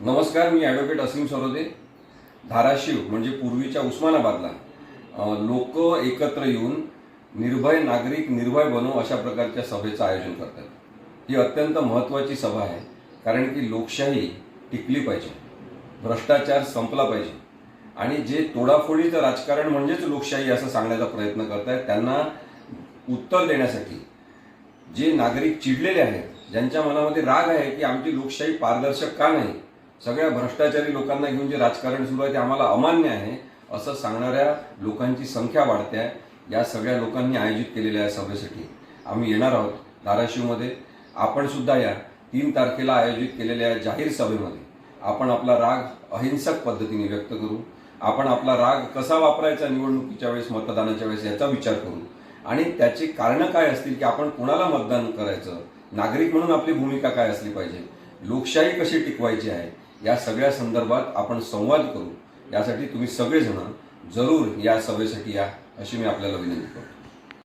नमस्कार मी ॲडव्होकेट असीम सरोदे. धाराशिव म्हणजे पूर्वीच्या उस्मानाबादला. लोक एकत्र येऊन निर्भय नागरिक निर्भय बनो अशा प्रकारच्या सभेचं आयोजन करतात. ही अत्यंत महत्त्वाची सभा आहे कारण की लोकशाही टिकली पाहिजे भ्रष्टाचार संपला पाहिजे. आणि जे तोडाफोडीचं राजकारण म्हणजेच लोकशाही असं सांगण्याचा प्रयत्न करतायत त्यांना उत्तर देण्यासाठी जे नागरिक चिडलेले आहेत ज्यांच्या मनामध्ये राग आहे की आमची लोकशाही पारदर्शक का नाही सगळ्या भ्रष्टाचारी लोकांना घेऊन जे राजकारण सुरू आहे ते आम्हाला अमान्य आहे असं सांगणाऱ्या लोकांची संख्या वाढते आहे या सगळ्या लोकांनी आयोजित केलेल्या या सभेसाठी. आम्ही येणार आहोत धाराशिवमध्ये. आपण सुद्धा या तीन तारखेला आयोजित केलेल्या या जाहीर सभेमध्ये. आपण आपला राग अहिंसक पद्धतीने व्यक्त करू. आपण आपला राग कसा वापरायचा निवडणुकीच्या वेळेस मतदानाच्या वेळेस याचा विचार करू. आणि त्याची कारणं काय असतील की आपण कुणाला मतदान करायचं? नागरिक म्हणून आपली भूमिका काय असली पाहिजे? लोकशाही कशी टिकवायची आहे? या सगळ्या संदर्भात आपण संवाद करू. यासाठी तुम्ही सगळेजण जरूर या सभेसाठी या अशी मी आपल्याला विनंती करतो.